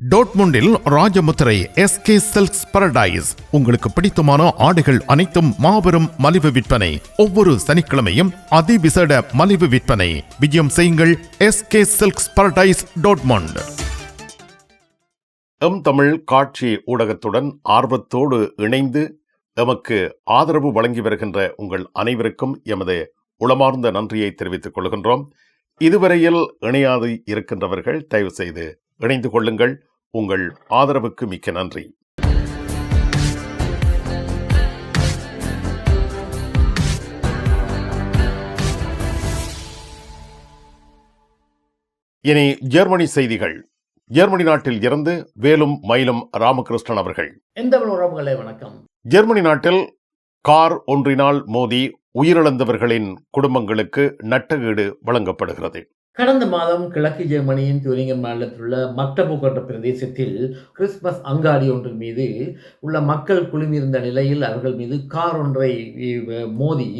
டோட்முண்டில் Rajamuthirai SK silks paradise உங்களுக்கு பிடித்தமான ஆடைகள் அனைத்தும் மாபெரும் மலிவு விற்பனை. ஒவ்வொரு சனிக்கிழமையும் அதிவிசேட மலிவு விற்பனை. விஜயம் செய்யுங்கள் SK silks paradise Dortmund. M Tamil காட்சி ஊடகத்துடன் ஆர்வத்தோடு இணைந்து எமக்கு ஆதரவு வழங்கி வருகின்ற உங்கள் அனைவருக்கும் எமது உளமார்ந்த நன்றியை தெரிவித்துக் கொள்கின்றோம். இதுவரையில் இணையாது இருக்கின்றவர்கள் தயவு செய்து இணைந்து கொள்ளுங்கள். உங்கள் ஆதரவுக்கு மிக்க நன்றி. இனி ஜெர்மனி செய்திகள். ஜெர்மனி நாட்டில் இருந்து வேலும் மயிலும் ராமகிருஷ்ணன் அவர்கள். எந்த உறவுகளே வணக்கம். ஜெர்மனி நாட்டில் கார் ஒன்றினால் மோதி உயிரிழந்தவர்களின் குடும்பங்களுக்கு நட்டகீடு வழங்கப்படுகிறது. கடந்த மாதம் கிழக்கு ஜெர்மனியின் துரிங்கன் மாநிலத்தில் உள்ள மக்டபுக் என்ற பிரதேசத்தில் கிறிஸ்மஸ் அங்காடி ஒன்றின் மீது உள்ள மக்கள் குழுமியிருந்த நிலையில் அவர்கள் மீது கார் ஒன்றை மோதி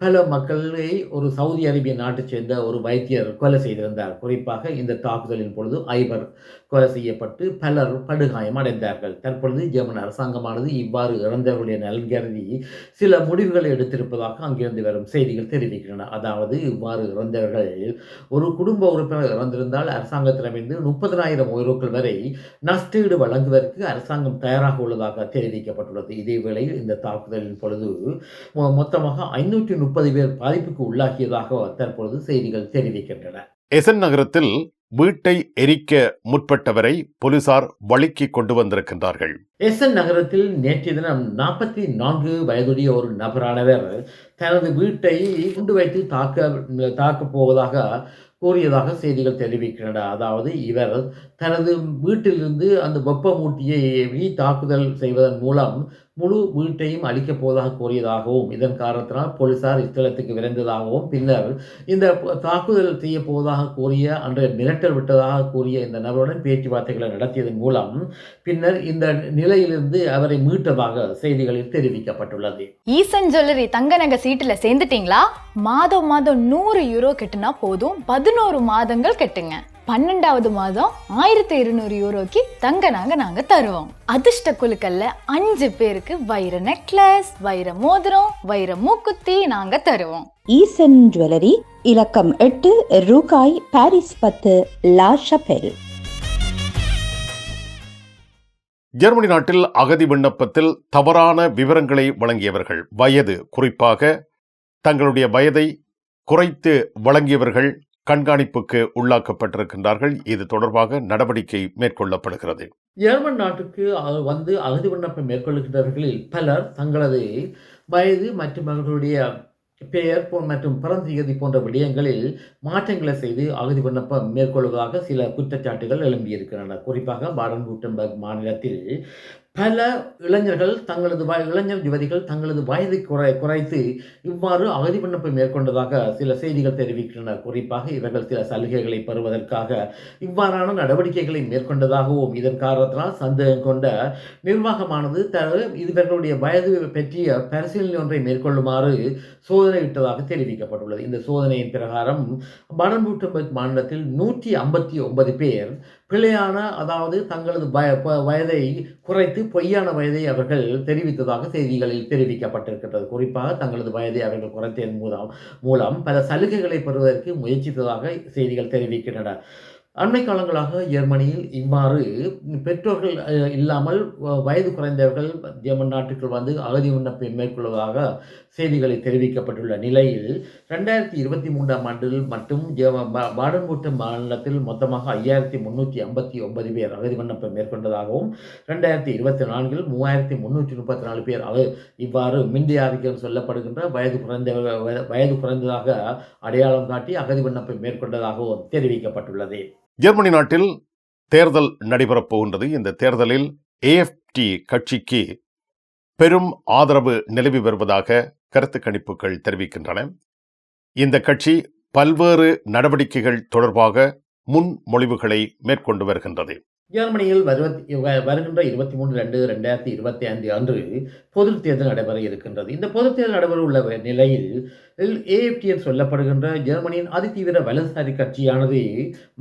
பல மக்களை ஒரு சவுதி அரேபிய நாட்டைச் சேர்ந்த ஒரு வைத்தியர் கொலை செய்திருந்தார். குறிப்பாக இந்த தாக்குதலின் பொழுது ஐவர் கொலை செய்யப்பட்டு பலர் படுகாயம் அடைந்தார்கள். தற்பொழுது ஜெர்மன் அரசாங்கமானது இவ்வாறு இறந்தவர்களுடைய நலன் கருதி சில முடிவுகளை எடுத்திருப்பதாக அங்கிருந்து வரும் செய்திகள் தெரிவிக்கின்றன. அதாவது இவ்வாறு இறந்தவர்கள் ஒரு குடும்ப உறுப்பினர் இறந்திருந்தால் அரசாங்கத்திடமிருந்து முப்பதனாயிரம் யூரோக்கள் வரை நஷ்டீடு வழங்குவதற்கு அரசாங்கம் தயாராக உள்ளதாக தெரிவிக்கப்பட்டுள்ளது. இதேவேளை இந்த தாக்குதலின் பொழுது மொ- மொத்தமாக ஐநூற்றி முப்பது பேர் பாதிப்புக்கு உள்ளாகியதாக தற்பொழுது செய்திகள் தெரிவிக்கின்றன. எசன் நகரத்தில் வீட்டை எரிக்க முற்பட்டவரை போலீசார் வழுக்கி கொண்டு வந்திருக்கின்றார்கள். எஸ்என் நகரத்தில் நேற்றைய தினம் நாற்பத்தி நான்கு வயதுடைய ஒரு நபரானவர் தனது வீட்டை குண்டு வைத்து தாக்க தாக்கப் போவதாக கூறியதாக செய்திகள் தெரிவிக்கின்றன. அதாவது இவர் தனது வீட்டிலிருந்து அந்த வெப்பமூட்டியை தாக்குதல் செய்வதன் மூலம் முழு வீட்டையும் அழிக்கப் போவதாக கூறியதாகவும் இதன் காரணத்தினால் போலீசார் இத்தலத்துக்கு விரைந்ததாகவும் பின்னர் இந்த தாக்குதல் செய்ய போவதாக கூறிய அன்று மிரட்டல் விட்டதாக கூறிய இந்த நபருடன் பேச்சுவார்த்தைகளை நடத்தியதன் மூலம் பின்னர் இந்த நிலையிலிருந்து அவரை மீட்டதாக செய்திகளில் தெரிவிக்கப்பட்டுள்ளது. ஈசன் ஜுவல்லரி தங்க நகை சீட்டுல சேர்ந்துட்டீங்களா? மாதம் மாதம் நூறு யூரோ கட்டுனா போதும் பதினோரு மாதங்கள் கெட்டுங்க. பன்னெண்டாவது மாதம் ஆயிரத்தி இருநூறு யூரோக்கு தங்க நகை நாங்க தருவோம். அதிர்ஷ்ட குழுக்கள்ல அஞ்சு பேருக்கு வைர நெக்லஸ் வைர மோதிரம் வைர மூக்குத்தி நாங்க தருவோம். ஈசன் ஜுவல்லரி இலக்கம் எட்டு ரூகாய் பாரிஸ் பத்து லா ஷபெல் ஜெர்மனி நாட்டில் அகதி விண்ணப்பத்தில் தவறான விவரங்களை வழங்கியவர்கள். வயது குறிப்பாக தங்களுடைய வயதை குறைத்து வழங்கியவர்கள் கண்காணிப்புக்கு உள்ளாக்கப்பட்டிருக்கின்றார்கள். இது தொடர்பாக நடவடிக்கை மேற்கொள்ளப்படுகிறது. ஜெர்மன் நாட்டுக்கு வந்து அகதி விண்ணப்பம் மேற்கொள்கின்றவர்களில் பலர் தங்களது வயது மற்றும் அவர்களுடைய பெயர் போ- மற்றும் பிறந்த தேதி போன்ற விடயங்களில் மாற்றங்களை செய்து அகதி விண்ணப்பம் மேற்கொள்வதாக சில குற்றச்சாட்டுகள் எழும்பியிருக்கின்றன. குறிப்பாக பாடன் கூட்டம்பர்க் மாநிலத்தில் பல இளைஞர்கள் தங்களது வய இளைஞர் யுவதிகள் தங்களது வயதை குறை குறைத்து இவ்வாறு அகதி விண்ணப்பம் மேற்கொண்டதாக சில செய்திகள் தெரிவிக்கின்றன. குறிப்பாக இவர்கள் சில சலுகைகளை பெறுவதற்காக இவ்வாறான நடவடிக்கைகளை மேற்கொண்டதாகவும் இதன் காரணத்தினால் சந்தேகம் கொண்ட நிர்வாகமானது த இவர்களுடைய வயது பற்றிய பரிசீலனை ஒன்றை மேற்கொள்ளுமாறு சோதனையிட்டதாக தெரிவிக்கப்பட்டுள்ளது. இந்த சோதனையின் பிரகாரம் பாடன் மாநிலத்தில் நூற்றி ஐம்பத்தி ஒன்பது பேர் பிழையான அதாவது தங்களது வய வயதை குறைத்து பொய்யான வயதை அவர்கள் தெரிவித்ததாக செய்திகளில் தெரிவிக்கப்பட்டிருக்கின்றது. குறிப்பாக தங்களது வயதை அவர்கள் குறைத்ததன் மூலம் மூலம் பல சலுகைகளை பெறுவதற்கு முயற்சித்ததாக செய்திகள் தெரிவிக்கின்றன. அண்மை காலங்களாக ஜெர்மனியில் இவ்வாறு பெற்றோர்கள் இல்லாமல் வ- வயது குறைந்தவர்கள் ஜெர்மன் நாட்டுக்குள் வந்து அகதி விண்ணப்பை மேற்கொள்வதாக செய்திகளில் தெரிவிக்கப்பட்டுள்ள நிலையில் ரெண்டாயிரத்தி இருபத்தி மூன்றாம் ஆண்டில் மட்டும் ஜெர்ம- மாநிலத்தில் மொத்தமாக ஐயாயிரத்தி முந்நூற்றி ஐம்பத்தி ஒன்பது பேர் அகதி விண்ணப்பம் மேற்கொண்டதாகவும் ரெண்டாயிரத்தி இருபத்தி நான்கில் மூவாயிரத்தி முந்நூற்றி முப்பத்தி நாலு பேர் அக இவ்வாறு மிண்டியாதிக்கம் சொல்லப்படுகின்ற வயது குறைந்த வ- வயது குறைந்ததாக அடையாளம் காட்டி அகதி விண்ணப்பம் மேற்கொண்டதாகவும் தெரிவிக்கப்பட்டுள்ளது. ஜெர்மனி நாட்டில் தேர்தல் நடைபெறப் போகின்றது. இந்த தேர்தலில் ஏஎஃப்டி கட்சிக்கு பெரும் ஆதரவு நிலவி வருவதாக கருத்து கணிப்புகள் தெரிவிக்கின்றன. இந்த கட்சி பல்வேறு நடவடிக்கைகள் தொடர்பாக முன்மொழிவுகளை மேற்கொண்டு வருகின்றது. ஜெர்மனியில் வருவத்தி வருகின்ற இருபத்தி மூணு ரெண்டு ரெண்டாயிரத்தி இருபத்தி ஐந்து அன்று பொது தேர்தல் நடைபெற இருக்கின்றது. இந்த பொது தேர்தல் நடைபெற உள்ள நிலையில் ஏஎஃப்டி என்று சொல்லப்படுகின்ற ஜெர்மனியின் அதிதீவிர வலதுசாரி கட்சியானது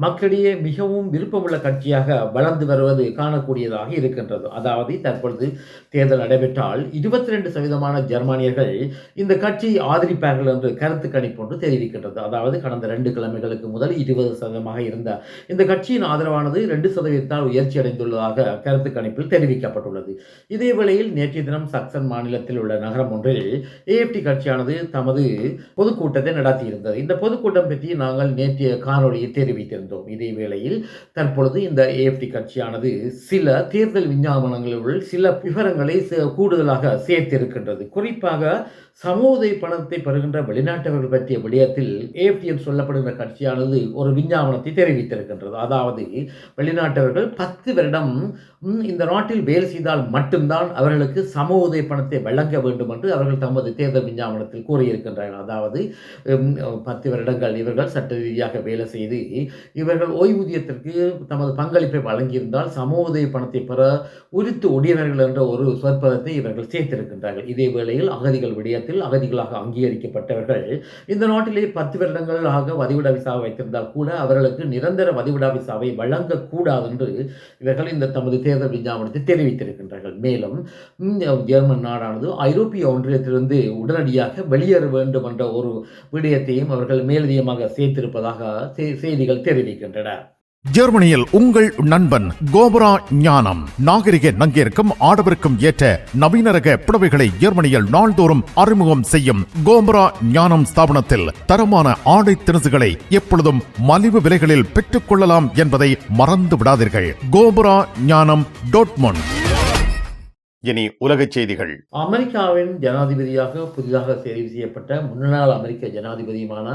மக்களிடையே மிகவும் விருப்பமுள்ள கட்சியாக வளர்ந்து வருவது காணக்கூடியதாக இருக்கின்றது. அதாவது தற்பொழுது தேர்தல் நடைபெற்றால் இருபத்தி ரெண்டு சதவீதமான ஜெர்மானியர்கள் இந்த கட்சியை ஆதரிப்பார்கள் என்று கருத்து கணிப்பு ஒன்று தெரிவிக்கின்றது. அதாவது கடந்த ரெண்டு கிழமைகளுக்கு முதல் இருபது சதவீதமாக இருந்த இந்த கட்சியின் ஆதரவானது ரெண்டு சதவீதத்தால் உயர்ச்சி அடைந்துள்ளதாக கருத்து கணிப்பில் தெரிவிக்கப்பட்டுள்ளது. இதே வேளையில் நேற்றைய தினம் சக்சன் மாநிலத்தில் உள்ள நகரம் ஒன்றில் ஏஎஃப்டி கட்சியானது தமது பொதுக்கூட்டத்தை நடத்தியிருந்தது. இந்த பொதுக்கூட்டம் பற்றி நாங்கள் நேற்றைய காணொலியை தெரிவித்திருந்தோம். இதே வேளையில் தற்பொழுது இந்த ஏஎஃப்டி கட்சியானது சில தேர்தல் விஞ்ஞாபனங்களுள் சில விவரங்களை கூடுதலாக சேர்த்திருக்கின்றது. குறிப்பாக சமூக பணத்தை பெறுகின்ற வெளிநாட்டவர்கள் பற்றிய விடயத்தில் ஏஎஃப்டி என்று சொல்லப்படுகின்ற கட்சியானது ஒரு விஞ்ஞாபனத்தை தெரிவித்திருக்கின்றது. அதாவது வெளிநாட்டவர்கள் பத்து வருடம் இந்த நாட்டில் வேலை செய்தால் மட்டும்தான் அவர்களுக்கு சமூக பணத்தை வழங்க வேண்டும் என்று அவர்கள் தமது தேர்தல் விஞ்ஞாபனத்தில் கூறியிருக்கின்றார்கள். அதாவது பத்து வருடங்கள் இவர்கள் சட்ட ரீதியாக வேலை செய்து இவர்கள் ஓய்வூதியத்திற்கு தமது பங்களிப்பை வழங்கியிருந்தால் சமூக உதவி பணத்தை பெற உரித்து உடையவர்கள் என்ற ஒரு சொற்பதத்தை இவர்கள் சேர்த்திருக்கின்றார்கள். இதே வேளையில் அகதிகள் விடயத்தில் அகதிகளாக அங்கீகரிக்கப்பட்டவர்கள் இந்த நாட்டிலே பத்து வருடங்களாக வதிவிட விசாவை வைத்திருந்தால் கூட அவர்களுக்கு நிரந்தர வதிவிடா விசாவை வழங்கக்கூடாது என்று இவர்கள் இந்த தமது தேர்தல் விஞ்ஞாபனத்தை தெரிவித்திருக்கின்றார்கள். மேலும் ஜெர்மன் நாடானது ஐரோப்பிய ஒன்றியத்திலிருந்து உடனடியாக வெளியேற வேண்டும் வேண்டும் என்ற ஒரு விடயத்தையும் அவர்கள் மேலதிகமாக சேர்த்திருப்பதாக செய்திகள் தெரிவிக்கின்றன. ஜெர்மனியில் உங்கள் நண்பன் கோபரா ஞானம். நாகரிக நங்கிற்கும் ஆடவருக்கும் ஏற்ற நவீன ரக புடவைகளை ஜெர்மனியில் நாள்தோறும் அறிமுகம் செய்யும் கோபரா ஞானம் ஸ்தாபனத்தில் தரமான ஆடை திணுசுகளை எப்பொழுதும் மலிவு விலைகளில் பெற்றுக் கொள்ளலாம் என்பதை மறந்து விடாதீர்கள் கோபரா ஞானம் டோட்மொன். இனி உலகச் செய்திகள். அமெரிக்காவின் ஜனாதிபதியாக புதிதாக தெரிவு செய்யப்பட்ட முன்னாள் அமெரிக்க ஜனாதிபதியுமான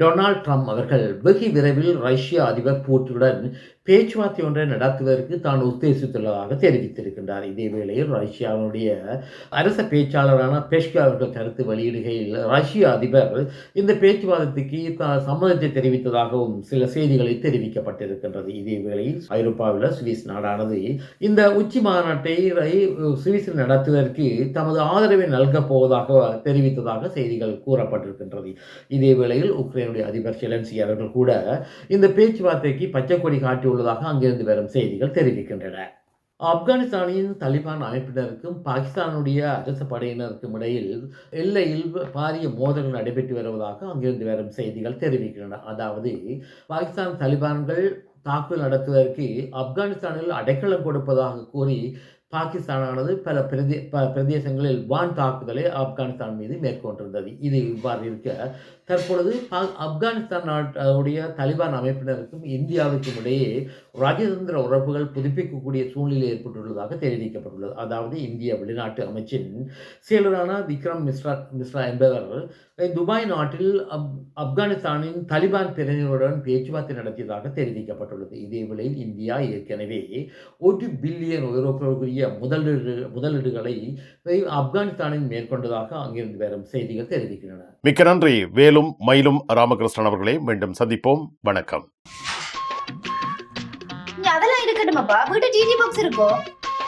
டொனால்ட் ட்ரம்ப் அவர்கள் வெகு விரைவில் ரஷ்ய அதிபர் பூட்டினுடன் பேச்சுவார்த்தை ஒன்றை நடத்துவதற்கு தான் உத்தேசித்துள்ளதாக தெரிவித்திருக்கின்றார். இதே வேளையில் ரஷ்யாவினுடைய அரச பேச்சாளரான பெஷ்கா அவர்கள் கருத்து வெளியிடுகையில் ரஷ்ய அதிபர் இந்த பேச்சுவார்த்தைக்கு த- சம்மதத்தை தெரிவித்ததாகவும் சில செய்திகளில் தெரிவிக்கப்பட்டிருக்கின்றது. இதே வேளையில் ஐரோப்பாவில் சுவிஸ் நாடானது இந்த உச்சி மாநாட்டை ரை- சுவிஸில் நடத்துவதற்கு தமது ஆதரவை நல்கப் போவதாக தெரிவித்ததாக செய்திகள் கூறப்பட்டிருக்கின்றது. இதே வேளையில் உக்ரைனுடைய அதிபர் செலன்சி அவர்கள் கூட இந்த பேச்சுவார்த்தைக்கு பச்சை கொடி காட்டியுள்ளதாக அங்கிருந்து வரும் செய்திகள் தெரிவிக்கின்றன. ஆப்கானிஸ்தானின் தலிபான் அமைப்பினருக்கும் பாகிஸ்தானுடைய அரசு படையினருக்கும் இடையில் எல்லையில் பாரிய மோதல்கள் நடைபெற்று வருவதாக அங்கிருந்து வரும் செய்திகள் தெரிவிக்கின்றன. அதாவது பாகிஸ்தான் தலிபான்கள் தாக்குதல் நடத்துவதற்கு ஆப்கானிஸ்தானில் அடைக்கலம் கொடுப்பதாக கூறி பாகிஸ்தானானது பல பிரதே ப பிரதேசங்களில் வான் தாக்குதலை ஆப்கானிஸ்தான் மீது மேற்கொண்டிருந்தது. இது இவ்வாறு இருக்க தற்பொழுது பா ஆப்கானிஸ்தான் நாட்டுடைய தலிபான் அமைப்பினருக்கும் இந்தியாவுக்கும் இடையே ராஜதந்திர உறவுகள் புதுப்பிக்கக்கூடிய சூழ்நிலை ஏற்பட்டுள்ளதாக தெரிவிக்கப்பட்டுள்ளது. அதாவது இந்திய வெளிநாட்டு அமைச்சின் செயலரான விக்ரம் மிஸ்ரா மிஸ்ரா என்பவர் துபாய் நாட்டில் அப் ஆப்கானிஸ்தானின் தலிபான் பிரிவினருடன் பேச்சுவார்த்தை நடத்தியதாக தெரிவிக்கப்பட்டுள்ளது. இதே வேளையில் இந்தியா ஏற்கனவே ஒரு பில்லியன் ஐரோப்பிய முதலீடு முதலீடுகளை ஆப்கானிஸ்தானில் மேற்கொண்டதாக அங்கிருந்து வரும் செய்திகள் தெரிவிக்கின்றன. மிக்க நன்றி. வேலும் மயிலும் ராமகிருஷ்ணன் அவர்களே மீண்டும் சந்திப்போம். வணக்கம். அதெல்லாம் இருக்கட்டுமாப்பா? வீட்டு டிடி பாக்ஸ் இருக்கோ?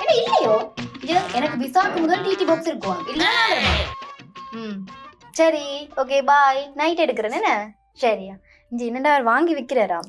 என்ன இல்லையோ? எனக்கு விசாக்கு முதல் டிடி பாக்ஸ் இருக்கும் இல்ல ம். சரி ஓகே பாய் நைட் எடுக்கிறேன் என்ன? சரியா. இங்க என்னடா வாங்கி விக்கிறாராம்